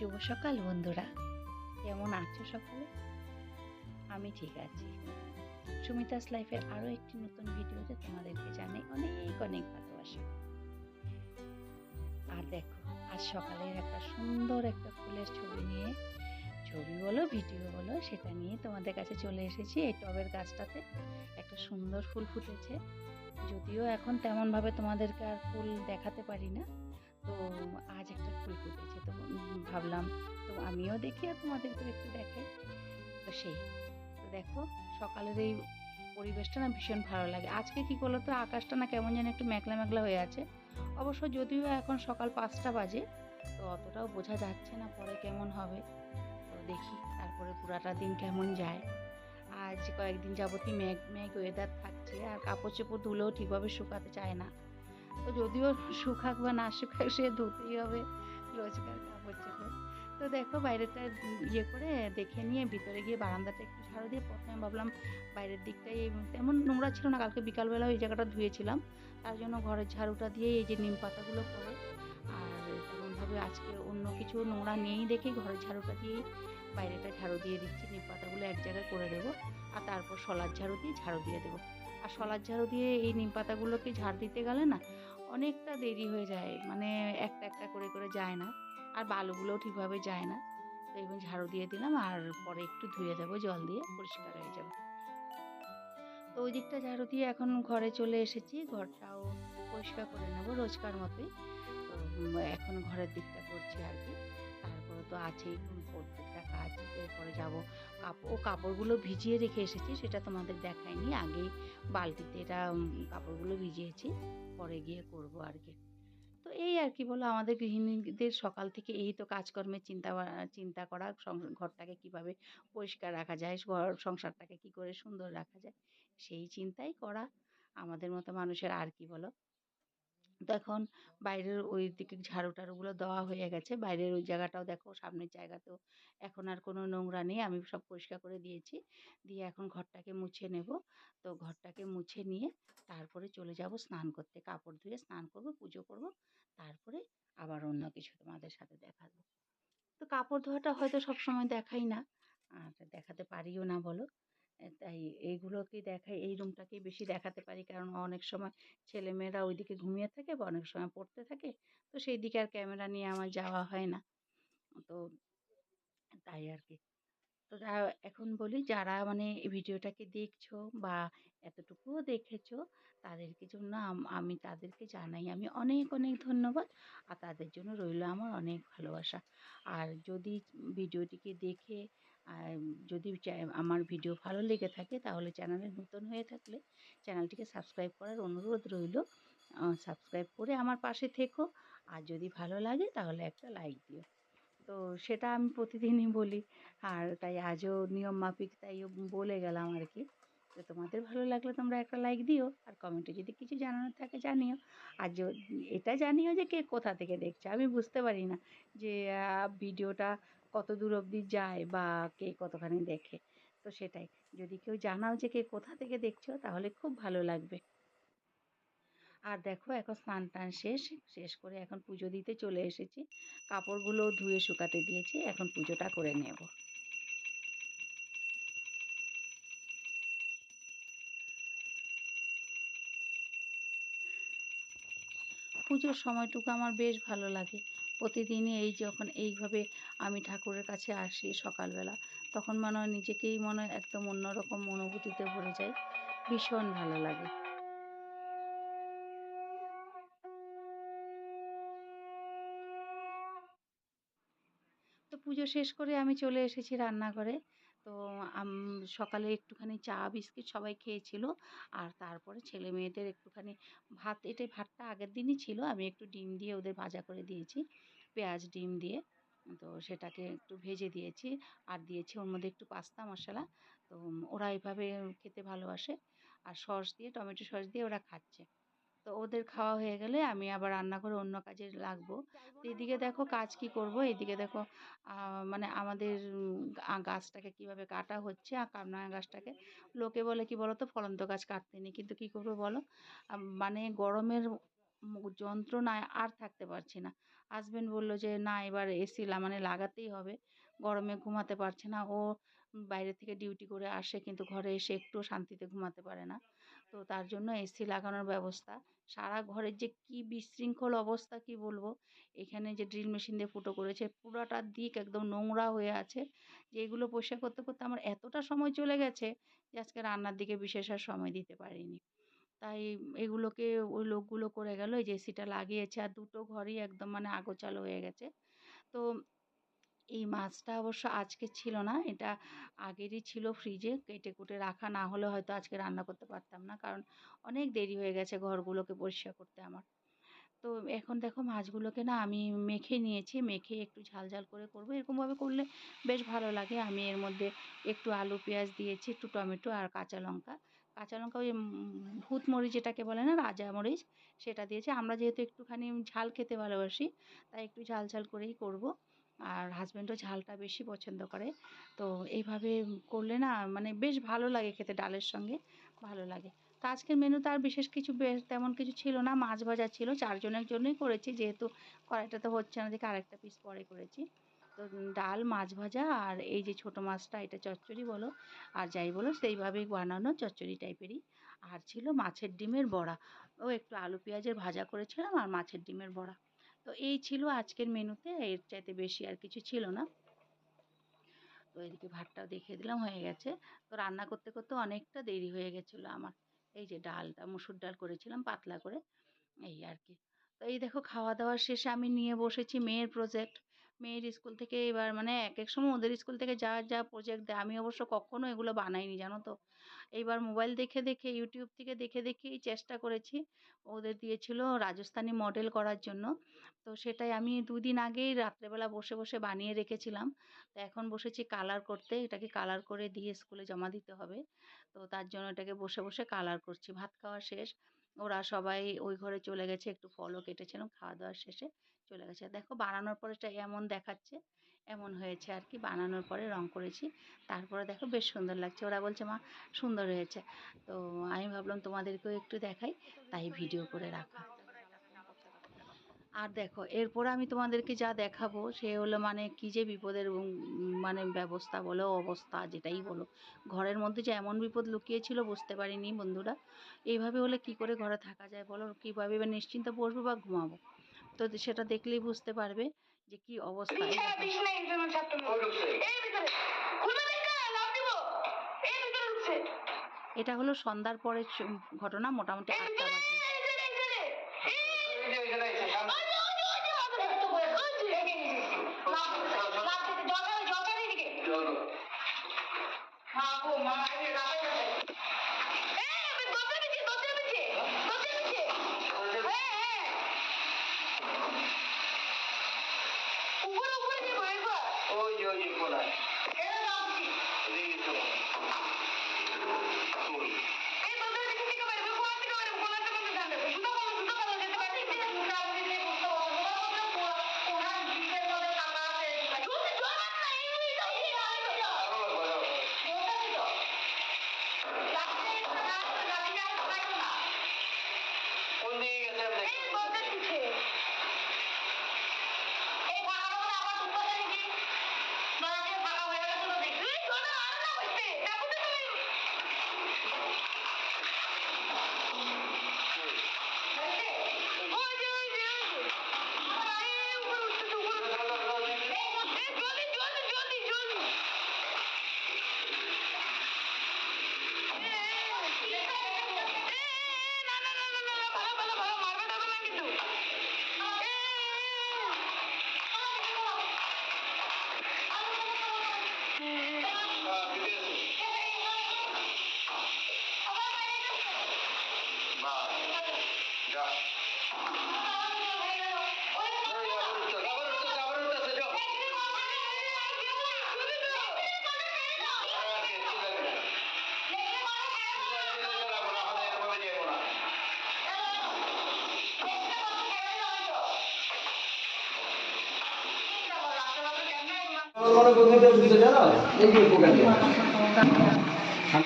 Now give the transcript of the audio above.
শুভ সকাল, বন্ধুরা। কেমন আছো সকালে? আমি ঠিক আছি। সুমিতাস লাইফের আরও একটি নতুন ভিডিওতে তোমাদেরকে জানাই অনেক অনেক ভালোবাসা। আর দেখো, আজ সকালের একটা সুন্দর একটা ফুলের ছবি নিয়ে, ছবি বলো, ভিডিও বলো, সেটা নিয়ে তোমাদের কাছে চলে এসেছি। এই টবের গাছটাতে একটা সুন্দর ফুল ফুটেছে। যদিও এখন তেমনভাবে তোমাদেরকে আর ফুল দেখাতে পারি না। তো আজ একটা ফুল ফুটেছে। তো ভাবলাম, তো আমিও দেখি আর তোমাদেরকেও একটু দেখে তো সেই, তো দেখো, সকালের এই পরিবেশটা না ভীষণ ভালো লাগে। আজকে কি করল তো, আকাশটা না কেমন যেন একটু মেঘলা মেঘলা হয়ে আছে। অবশ্য যদিও এখন সকাল পাঁচটা বাজে, তো অতটাও বোঝা যাচ্ছে না পরে কেমন হবে। তো দেখি, তারপরে পুরাটা দিন কেমন যায়। আজ কয়েকদিন যাবতই মেঘ মেঘ ওয়েদার থাকছে, আর কাপড় চোপড় ধুলেও ঠিকভাবে শুকাতে চায় না। তো যদিও শুকাক বা না শুকাক সে ধুতেই হবে রোজকার কাপড় চোপড়। তো দেখো বাইরেটা ইয়ে করে দেখে নিয়ে ভিতরে গিয়ে বারান্দাটা একটু ঝাড়ু দিয়ে প্রথমে ভাবলাম বাইরের দিকটাই তেমন নোংরা ছিল না, কালকে বিকালবেলা ওই জায়গাটা ধুয়েছিলাম। তার জন্য ঘরের ঝাড়ুটা দিয়ে এই যে নিম পাতাগুলো পরে আর তেমনভাবে আজকে অন্য কিছু নোংরা নেই দেখে ঘরের ঝাড়ুটা দিয়েই বাইরেটা ঝাড়ু দিয়ে দিচ্ছি, নিম পাতাগুলো এক জায়গায় করে দেবো। আর তারপর শলার ঝাড়ু দিয়ে ঝাড়ু দিয়ে দেবো। আর শলার ঝাড়ু দিয়ে এই নিম পাতাগুলোকে ঝাড় দিতে গেলে না অনেকটা দেরি হয়ে যায় মানে একটা একটা করে করে যায় না আর বালুগুলোও ঠিকভাবে যায় না। তো এবার ঝাড়ু দিয়ে দিলাম আর পরে একটু ধুয়ে দেবো জল দিয়ে, পরিষ্কার হয়ে যাবে। তো ওই দিকটা ঝাড়ু দিয়ে এখন ঘরে চলে এসেছি, ঘরটাও পরিষ্কার করে নেব রোজকার মতোই। তো এখন ঘরের দিকটা করছি আর কি। তো আছেই প্রত্যেকটা কাজ, এরপরে যাব। ও কাপড়গুলো ভিজিয়ে রেখে এসেছি, সেটা তোমাদের দেখাইনি, আগেই বালতিতে এটা কাপড়গুলো ভিজিয়েছি, পরে গিয়ে করব আর কি। তো এই আর কি বলো, আমাদের গৃহিণীদের সকাল থেকে এই তো কাজকর্মের চিন্তা চিন্তা করা ঘরটাকে কীভাবে পরিষ্কার রাখা যায়, ঘর সংসারটাকে কি করে সুন্দর রাখা যায়, সেই চিন্তাই করা, আমাদের মতো মানুষের আর কি বলো? তো এখন বাইরের ওই দিকে ঝাড়ু টাড়ুগুলো দেওয়া হয়ে গেছে। বাইরের ওই জায়গাটাও দেখো, সামনের জায়গাতেও এখন আর কোনো নোংরা নেই। আমি সব পরিষ্কার করে দিয়েছি। দিয়ে এখন ঘরটাকে মুছে নেব। তো ঘরটাকে মুছে নিয়ে তারপরে চলে যাব স্নান করতে। কাপড় ধুয়ে স্নান করব, পুজো করব। তারপরে আবার অন্য কিছু তোমাদের সাথে দেখাবো। তো কাপড় ধোয়াটা হয়তো সবসময় দেখাই না। আর দেখাতে পারিও না বলো। তাই এইগুলোকে দেখাই এই রুমটাকেই বেশি দেখাতে পারি। কারণ অনেক সময় ছেলেমেয়েরা ওইদিকে ঘুমিয়ে থাকে বা অনেক সময় পড়তে থাকে। তো সেই দিকে আর ক্যামেরা নিয়ে আমার যাওয়া হয় না। তো তাই আর কি। তো এখন বলি যারা মানে ভিডিওটাকে দেখছ বা এতটুকুও দেখেছ, তাদেরকে জন্য আমি তাদেরকে জানাই আমি অনেক অনেক ধন্যবাদ। আর তাদের জন্য রইল আমার অনেক ভালোবাসা। আর যদি ভিডিওটিকে দেখে আর যদি আমার ভিডিও ভালো লেগে থাকে তাহলে চ্যানেলে নতুন হয়ে থাকলে চ্যানেলটিকে সাবস্ক্রাইব করার অনুরোধ রইল। সাবস্ক্রাইব করে আমার পাশে থেকো। আর যদি ভালো লাগে তাহলে একটা লাইক দিও। তো সেটা আমি প্রতিদিনই বলি। আর তাই আজও নিয়ম মাফিক তাই বলে গেলাম আর কি তো তোমাদের ভালো লাগলে তোমরা একটা লাইক দিও। আর কমেন্টে যদি কিছু জানানোর থাকে জানিও। আর এটা জানিও যে কে কোথা থেকে দেখছে আমি বুঝতে পারি না যে ভিডিওটা কত দূর অবধি যায় বা কে কতখানি দেখে। তো সেটাই। যদি কেউ জানাও যে কে কোথা থেকে দেখছ, তাহলে খুব ভালো লাগবে। আর দেখো, এখন স্নান টান শেষ। শেষ করে এখন পুজো দিতে চলে এসেছি। কাপড়গুলো ধুয়ে শুকাতে দিয়েছি। এখন পুজোটা করে নেব। পুজোর সময়টুকু আমার বেশ ভালো লাগে। প্রতিদিনই এই যখন এইভাবে আমি ঠাকুরের কাছে আসি সকালবেলা, তখন মনে হয় নিজেকেই মনে হয় একদম অন্যরকম অনুভূতিতে ভরে যায় ভীষণ ভালো লাগে। তো পুজো শেষ করে আমি চলে এসেছি রান্নাঘরে। তো সকালে একটুখানি চা, বিস্কিট সবাই খেয়েছিল। আর তারপরে ছেলে মেয়েদের একটুখানি ভাত, এটাই ভাতটা আগের দিনই ছিল, আমি একটু ডিম দিয়ে ওদের ভাজা করে দিয়েছি, পেঁয়াজ ডিম দিয়ে। তো সেটাকে একটু ভেজে দিয়েছি, আর দিয়েছি ওর মধ্যে একটু পাস্তা মশলা। তো ওরা এভাবে খেতে ভালোবাসে। আর সস দিয়ে, টমেটো সস দিয়ে ওরা খাচ্ছে। তো ওদের খাওয়া হয়ে গেলে আমি আবার রান্নাঘরে অন্য কাজে লাগবো। তো এদিকে দেখো কাজ কি করব? এদিকে দেখো মানে আমাদের গাছটাকে কীভাবে কাটা হচ্ছে আর কামনা গাছটাকে। লোকে বলে কি বলো তো ফলন্ত গাছ কাটতে নেই। কিন্তু কি করব বলো? মানে গরমের যন্ত্রণায় আর থাকতে পারছি না। হাজবেন্ড বলল যে, না, এবার এসি মানে লাগাতেই হবে। গরমে ঘুমাতে পারছে না। ও বাইরে থেকে ডিউটি করে আসে, কিন্তু ঘরে এসে একটুও শান্তিতে ঘুমাতে পারে না। তো তার জন্য এসি লাগানোর ব্যবস্থা। সারা ঘরের যে কি বিশৃঙ্খল অবস্থা কি বলব? এখানে যে ড্রিল মেশিন দিয়ে ফুটো করেছে, পুরোটা দিক একদম নোংরা হয়ে আছে। যে এগুলো পরিষ্কার করতে করতে আমার এতটা সময় চলে গেছে যে আজকে রান্নার দিকে বিশেষ আর সময় দিতে পারিনি। তাই এগুলোকে ওই লোকগুলো করে গেল, এই যে এসিটা লাগিয়েছে আর দুটো ঘরই একদম মানে আগোছালো হয়ে গেছে। তো এই মাছটা অবশ্য আজকে ছিল না, এটা আগেরই ছিল ফ্রিজে কেটে কুটে রাখা, না হলে হয়তো আজকে রান্না করতে পারতাম না, কারণ অনেক দেরি হয়ে গেছে ঘরগুলোকে পরিষ্কার করতে আমার। তো এখন দেখো মাছগুলোকে না আমি মেখে নিয়েছি, মেখে একটু ঝাল ঝাল করে করব, এরকমভাবে করলে বেশ ভালো লাগে। আমি এর মধ্যে একটু আলু, পেঁয়াজ দিয়েছি, একটু টমেটো আর কাঁচা লঙ্কা। কাঁচা লঙ্কা ওই ভূত মরিচ যেটাকে বলে না, রাজা মরিচ, সেটা দিয়েছি। আমরা যেহেতু একটুখানি ঝাল খেতে ভালোবাসি, তাই একটু ঝাল ঝাল করেই করব। আর হাজব্যান্ডও ঝালটা বেশি পছন্দ করে। তো এইভাবে করলে না মানে বেশ ভালো লাগে খেতে ডালের সঙ্গে, ভালো লাগে। তো আজকের মেনুতে আর বিশেষ কিছু তেমন কিছু ছিল না, মাছ ভাজা ছিল। চারজনের জন্যই করেছি, যেহেতু কড়াইটাতে হচ্ছে না, দেখে আরেকটা পিস পরে করেছি। তো ডাল, মাছ ভাজা আর এই যে ছোটো মাছটা, এটা চচ্চড়ি বলো, আর যাই বলো, সেইভাবেই বানানো চচ্চড়ি টাইপেরই। আর ছিল মাছের ডিমের বড়া। ও একটু আলু পেঁয়াজের ভাজা করেছিলাম আর মাছের ডিমের বড়া। তো এই ছিল আজকের মেনুতে, এর চাইতে বেশি আর কিছু ছিল না। তো এদিকে ভাতটাও দেখিয়ে দিলাম, হয়ে গেছে। তো রান্না করতে করতে অনেকটা দেরি হয়ে গেছিল আমার। এই যে ডালটা, মুসুর ডাল করেছিলাম পাতলা করে, এই আর কি। তো এই দেখো, খাওয়া দাওয়া শেষে আমি নিয়ে বসেছি মেয়ের প্রজেক্ট মেয়ের স্কুল থেকে এবার মানে এক এক সময় ওদের স্কুল থেকে যা যা প্রজেক্ট দেয়, আমি অবশ্য কখনো এগুলো বানাইনি, জানো তো। এইবার মোবাইল দেখে দেখে ইউটিউব থেকে দেখে দেখেই চেষ্টা করেছি। ওদের দিয়েছিল রাজস্থানি মডেল করার জন্য। তো সেটাই আমি দুদিন আগেই রাত্রেবেলা বসে বসে বানিয়ে রেখেছিলাম। তো এখন বসেছি কালার করতে, এটাকে কালার করে দিয়ে স্কুলে জমা দিতে হবে। তো তার জন্য এটাকে বসে বসে কালার করছি। ভাত খাওয়া শেষ। ওরা সবাই ওই ঘরে চলে গেছে একটু ফলও কেটেছিলাম খাওয়া দাওয়ার শেষে চলে গেছে। দেখো বানানোর পরে এটা এমন দেখাচ্ছে এমন হয়েছে আর কি। বানানোর পরে রং করেছি তারপরে দেখো বেশ সুন্দর লাগছে। ওরা বলছে মা সুন্দর হয়েছে। তো আমি ভাবলাম তোমাদেরকেও একটু দেখাই তাই ভিডিও করে রাখা। আর দেখো এরপরে আমি তোমাদেরকে যা দেখাবো সে হলো মানে কী যে বিপদের মানে ব্যবস্থা বলো অবস্থা যেটাই বলো। ঘরের মধ্যে যে এমন বিপদ লুকিয়েছিল বুঝতে পারিনি বন্ধুরা। এইভাবে হলে কি করে ঘরে থাকা যায় বলো? কীভাবে এবার নিশ্চিন্তে বসবো বা ঘুমাবো? তো সেটা দেখলেই বুঝতে পারবে যে কি অবস্থা এটা? হলো সন্ধ্যার পরের ঘটনা মোটামুটি আটটা বাজে। আমার মনে কোথায় উঠেছে জানো এই যে পোকাটা